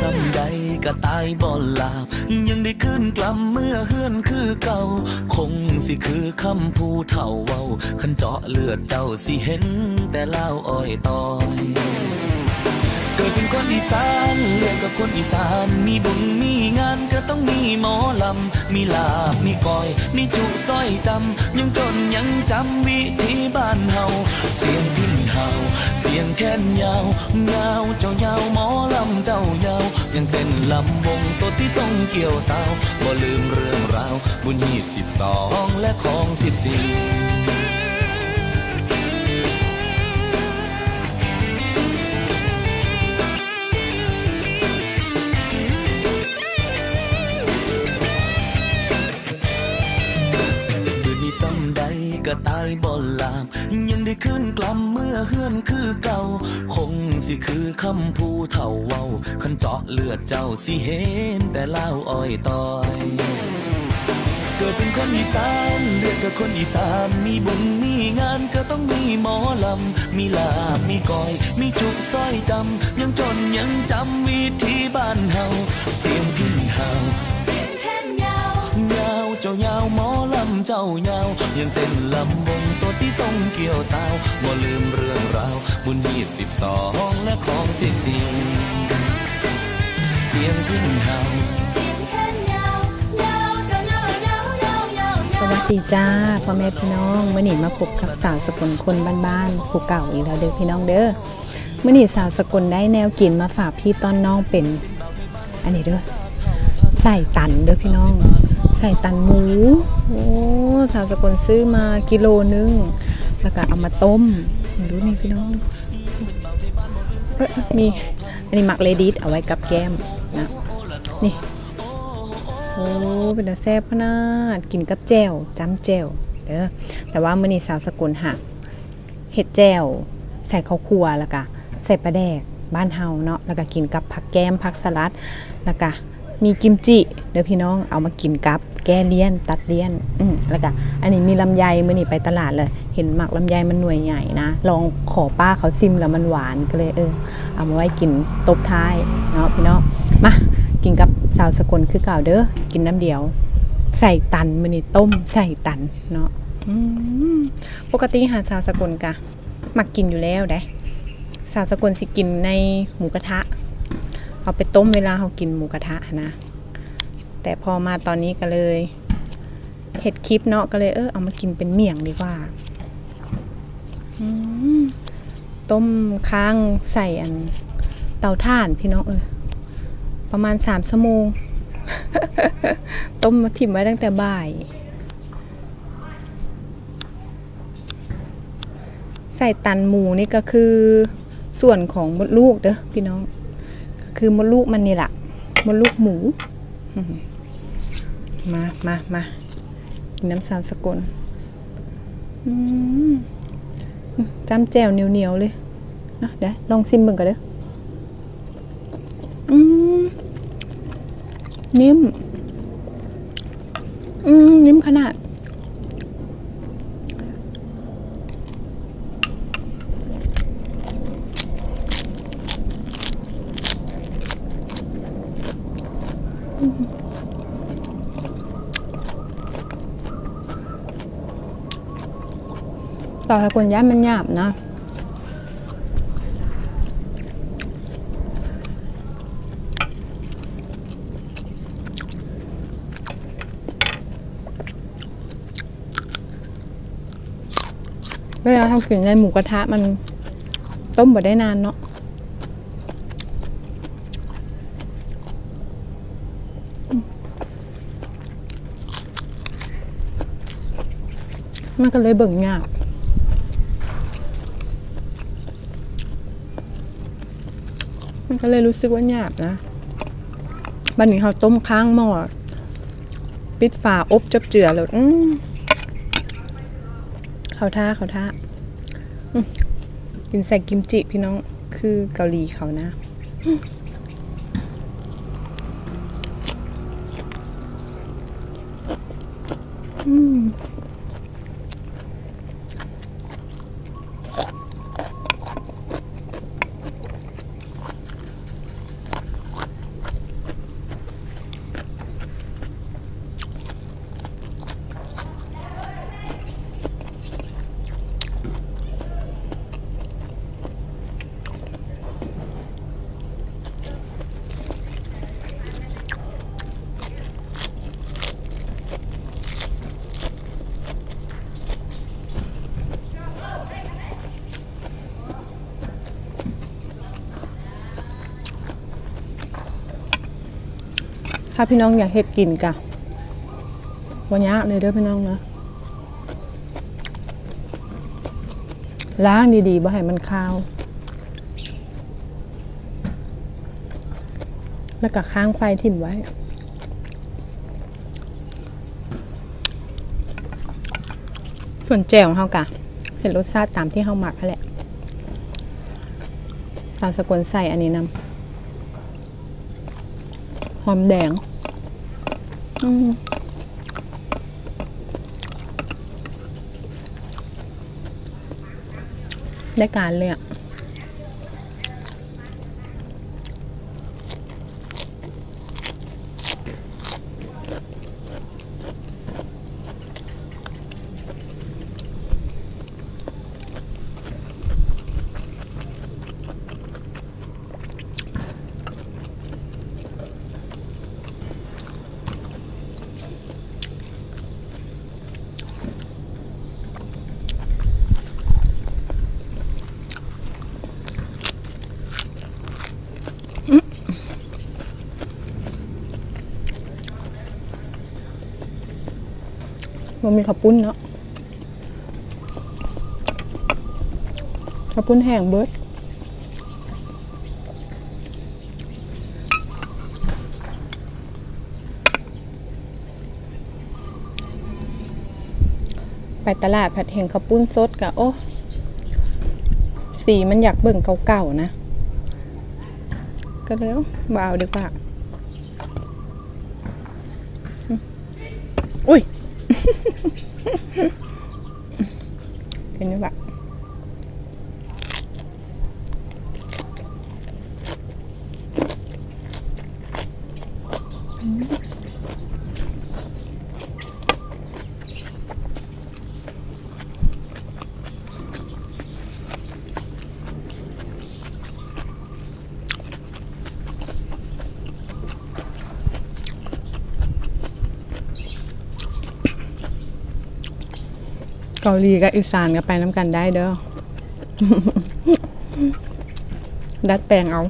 ซ้ำใดก็ตายบ่หลาบ ยังได้ขึ้นกลับเมื่อเฮือนคือเก่า คงสิคือคำผู้เฒ่าเว้าคันเจาะเลือดเจ้าสิเห็น แต่เล่าอ้อยตอยเกิดเป็นคนอีสานเรียกกับคนอีสาน มีบุญมีงานก็ต้องมีหมอลำ มีลาบ มีก้อย มีจุสร้อยจำ ยังจนยังจำวิธีบ้านเฮา เสียงพินเฮา เสียงแค้นยาวเงาเจ้ายาวหมอลำเจ้ายาว ยังเต้นลำวงตัวที่ต้องเกี่ยวสาวบ่ลืมเรื่องราว บุญยีสิบสองและของสิบสี่ ก็ตายบ่หลาบยังได้ขึ้นกลับเมื่อเฮือนคือเก่า คงสิคือคำผู้เฒ่าเว้า คันเจาะเลือดเจ้าสิเห็นแต่เล่าอ้อยตอยเกิดเป็นคนอีสานเรียกกับคนอีสาน มีบุญมีงานก็ต้องมีหมอลำ มีลาบมีก้อย มีจุกสร้อยจำ ยังจนยังจำวิธีบ้านเฮา เสียงพินเฮา เจ้ายาวหมอลำเจ้ายาว ยังเต้นลำวงตัวที่ต้องเกี่ยวสาวบ่ลืมเรื่องราวบุญยีสิบสองและของสิบสี่เสียงขึ้นเฮาเสียงสวัสดีจ้าพ่อแม่พี่น้องมื่อนี้มาพบกับสาวสกลคนบ้านๆผู้เก่าอีกแล้วเด้อพี่น้องเด้อมื่อนี้สาวสกลได้แนวกินมาฝากพี่ต้อนน้องเป็น อันนี้เด้อใส่ตันเด้อพี่น้อง ใส่ตันหมู โอ้สาวสกลซื้อมากิโลนึง แล้วก็เอามาต้มดูนี่พี่น้องเอ้มี อันนี้หมักเลดิสเอาไว้กับแก้มนะ นี่ โอ้เป็นตาแซ่บขนาดกินกับแจ่วจ้ำแจ่วเด้อ แต่ว่ามื้อนี้สาวสกุลหักเห็ดแจ่วใส่ข้าวคั่วแล้วก็ใส่ปลาแดกบ้านเฮาเนาะแล้วก็กินกับผักแก้มผักสลัดแล้วก็มีกิมจิเด้อพี่น้องเอามากินกับ แก้เลี่ยนตัดเลี่ยนอืมแล้วก็อันนี้มีลำไยมื้อนี้ไปตลาดเลย เห็นหมักลำไยมันหน่วยใหญ่นะ ลองขอป้าเขาซิมแล้วมันหวานก็เลยเออ เอามาไว้กินตบท้ายเนาะพี่น้องมากินกับสาวสกลคือเก่าเด้อกินน้ำเดียว ใส่ตันมื้อนี้ต้มใส่ตันเนาะปกติหาสาวสกลกะหมักกินอยู่แล้วได้สาวสกลสิกินในหมูกระทะ เอาไปต้มเวลาเขากินหมูกระทะนะ แต่พอมาตอนนี้ก็เลยเห็ดคลิปเนาะก็เลยเออเอามากินเป็นเมี่ยงดีกว่าต้มค้างใส่อันเตาถ่านพี่น้องเออประมาณสามชั่วโมง ต้มมาถิ่มไว้ตั้งแต่บ่าย ใส่ตันหมูนี่ก็คือส่วนของมดลูกเด้อพี่น้อง คือมดลูกมันนี่แหละมดลูกหมู มามามาน้ำสารสกลอืมจำแจ่วเหนียวๆเลยเนะเดี๋ยวลองซิมมึงกันเด้อนิ่ม อืม นิ่มขนาด อให้คนย่านมันหยาบนะเวลาทำกินในหมูกระทะมันต้มบ่ได้นานเนาะมันก็เลยเบิ่งยาก มัน ก็เลยรู้สึกว่าหยาบนะบันนี้เขาต้มค้างหม้อปิดฝาอบจับเจือแล้วอืมเขาท่าเขาท่าอืมกินใส่กิมจิพี่น้องคือเกาหลีเขานะอืม ถ้าพี่น้องอยากเฮ็ดกินกะวันยากเลยเด้อพี่น้องนะล้างดีๆบ่ให้มันคาว แล้วก็ค้างไฟถิ่มไว้ ส่วนแจ่วของเฮากะเห็นรสชาติตามที่เฮาหมักนั่นแหละสาวสกลใส่อันนี้นำหอมแดง ได้การเลยอะ มีข้าวปุ้นเนาะข้าวปุ้นแห้งเบิดไปตลาดผัดเห็นข้าวปุ้นสดกะโอ้สีมันอยากเบิ่งเก่าๆนะ ก็เลยเอาบ่เอาดีกว่า อุ้ย เห็นไหมวะ เกาหลีกับอีสานก็ไปน้ำกันได้เด้อ ดัดแปลงเอา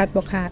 ตัดบกขาด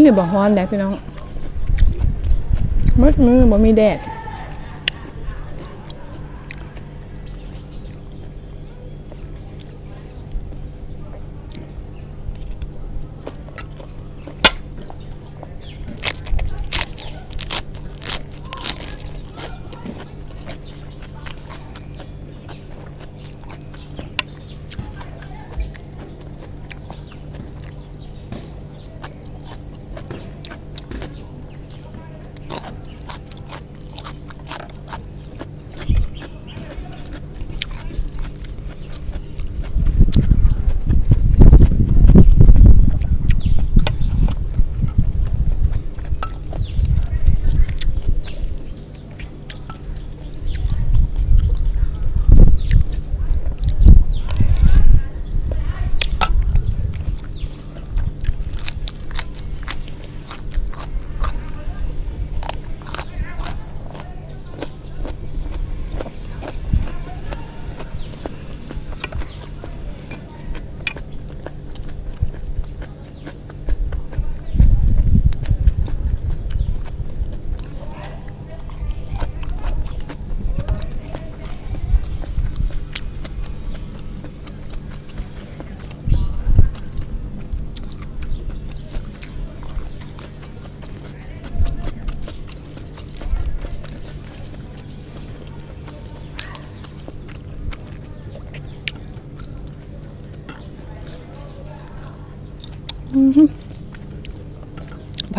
ไม่ได้บอกฮ้อนแด้พี่น้องมืดมือบ่มีแดด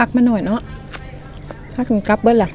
พักมาหน่อยเนาะพักถึงกลับเบิ้ลล่ะ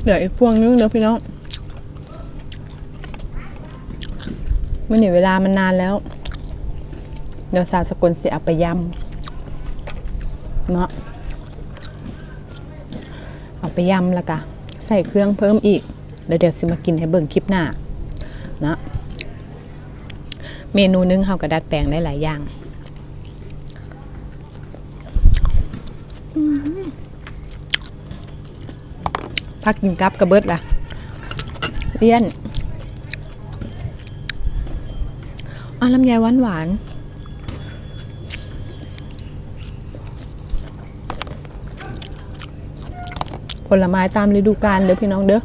เหลืออีกพวงนึงเด้อพี่น้องมันนี่เวลามันนานแล้ว เดี๋ยวสาวสกุลเสิเอาไปยำเนาะเอาไปยำแล้วก็ใส่เครื่องเพิ่มอีก แล้วเดี๋ยวสิมากินให้เบิ่งคลิปหน้านะเมนูนึงเฮาก็ดัดแปลงได้หลายอย่าง พักกินกับกระเบิดล่ะเลี่ยนอะลำไยหวานหวานผลไม้ตามฤดูกาลเด้อพี่น้องเด้อ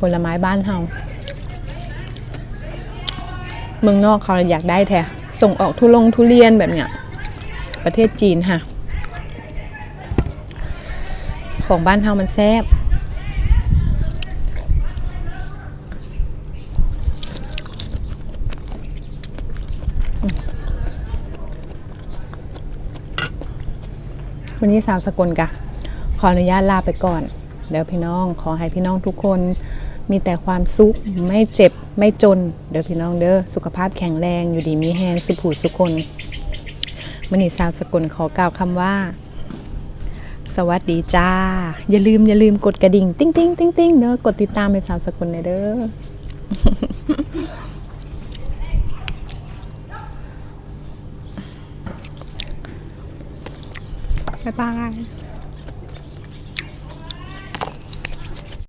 ผลไม้บ้านเฮาเมืองนอกเขาอยากได้แท้ส่งออกทุลงทุเรียนแบบเนี้ยประเทศจีนค่ะ ของบ้านเฮามันแซ่บวันนี้สาวสกลกะ ขออนุญาตลาไปก่อน เดี๋ยวพี่น้องขอให้พี่น้องทุกคนมีแต่ความสุขไม่เจ็บไม่จน เดี๋ยวพี่น้องเด้อสุขภาพแข็งแรงอยู่ดีมีแฮงสุผูสุคนวันนี้สาวสกลขอกล่าวคำว่า สวัสดีจ้า อย่าลืมอย่าลืมกดกระดิ่ง ติ้งติ้งติ้งติ้งเนอะกดติดตามเป็นสาวสกุลในเด้อบ๊ายบาย